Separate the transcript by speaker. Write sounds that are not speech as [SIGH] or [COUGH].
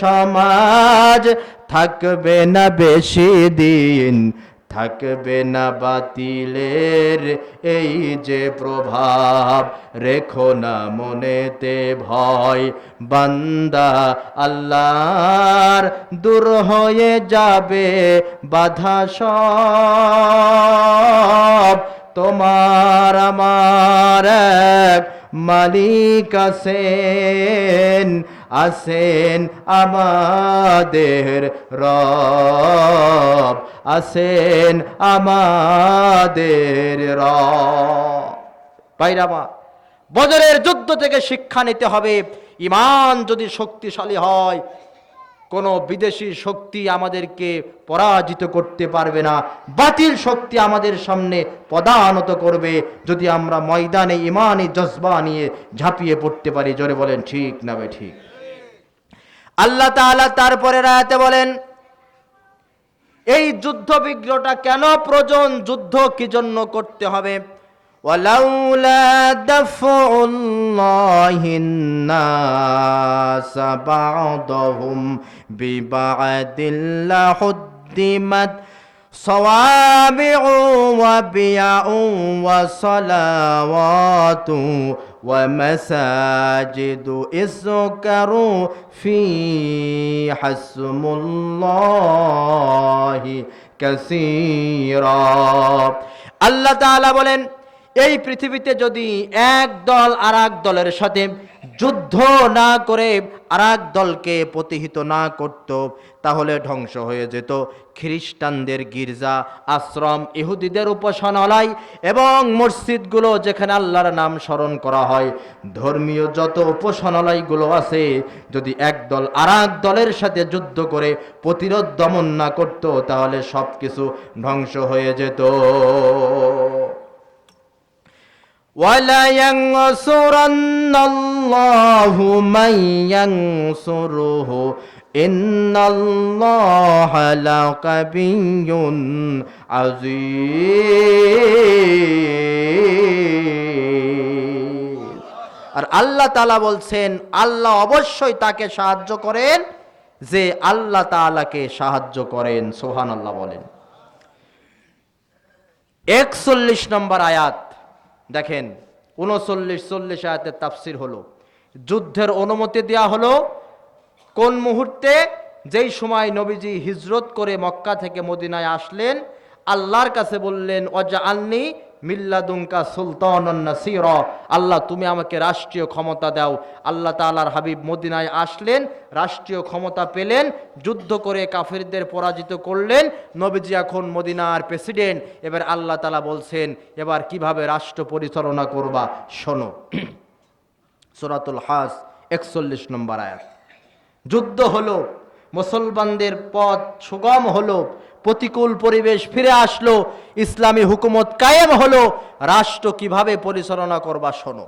Speaker 1: সমাজ থাকবে না বেশি দিন, থাকবে না বাতিলের এই যে প্রভাব। রেখো না মনেতে ভয়, বান্দা আল্লাহর দূর হয়ে যাবে বাধা সব। তোমার আমার এক মালিক আছেন আসেন আমাদের রব, আছেন আমাদের রব। বাইরামা বদরের যুদ্ধ থেকে শিক্ষা নিতে হবে। ইমান যদি শক্তিশালী হয় কোনো বিদেশি শক্তি আমাদেরকে পরাজিত করতে পারবে না। বাতিল শক্তি আমাদের সামনে পদানত করবে যদি আমরা ময়দানে ইমানি জজবা নিয়ে ঝাঁপিয়ে পড়তে পারি। জোরে বলেন, ঠিক না ঠিক। আল্লাহ তাআলা তারপরে রায়াতে বলেন, এই যুদ্ধ বিগ্রহটা কেন প্রয়োজন? যুদ্ধ কি জন্য করতে হবে? ولولا دفع الله الناس بعضهم ببعض لهدمت صوامع وبيع وصلوات ومساجد اذكروا في حسم الله كثيرا আল্লাহ তাআলা বলেন এই পৃথিবীতে যদি এক দল আর দলের সাথে যুদ্ধ না করে আর দলকে প্রতিহিত না করত, তাহলে ধ্বংস হয়ে যেত। খ্রিস্টানদের গির্জা, আশ্রম, ইহুদিদের উপাসনালয় এবং মসজিদগুলো যেখানে আল্লাহর নাম স্মরণ করা হয়। ধর্মীয় যত উপাসনালয়গুলো আছে, যদি এক দল আর দলের সাথে যুদ্ধ করে প্রতিরোধ দমন না করত, তাহলে সব কিছু ধ্বংস হয়ে যেত। ولينصرن الله من ينصره إن الله لقوي عزيز আর আল্লাহ তাআলা বলছেন আল্লাহ অবশ্যই তাকে সাহায্য করেন যে আল্লাহ তাআলাকে সাহায্য করেন সোহান আল্লাহ বলেন একচল্লিশ নম্বর আয়াত দেখেন, উনচল্লিশ, চল্লিশ আয়াতের তাফসির হলো। যুদ্ধের অনুমতি দেওয়া হলো কোন মুহূর্তে? যেই সময় নবীজি হিজরত করে মক্কা থেকে মদিনায় আসলেন, আল্লাহর কাছে বললেন অজা আলনি মিল্লাদুঙ্কা সুলতান নাসির। আল্লাহ, তুমি আমাকে রাষ্ট্রীয় ক্ষমতা দাও। আল্লাহ তাআলার হাবিব মদিনায় আসলেন, রাষ্ট্রীয় ক্ষমতা পেলেন, যুদ্ধ করে কাফিরদের পরাজিত করলেন। নবীজি এখন মদিনার প্রেসিডেন্ট। এবার আল্লাহ তালা বলছেন, এবার কীভাবে রাষ্ট্র পরিচালনা করবা? শোনো, [CLEARS THROAT] সুরাতুল হাস, একচল্লিশ নম্বর আয়াত। যুদ্ধ হলো, মুসলমানদের পথ সুগম হলো প্রতিকূল পরিবেশ ফিরে আসলো ইসলামী হুকুমত কায়েম হলো রাষ্ট্র কীভাবে পরিচালনা করবা শোনো।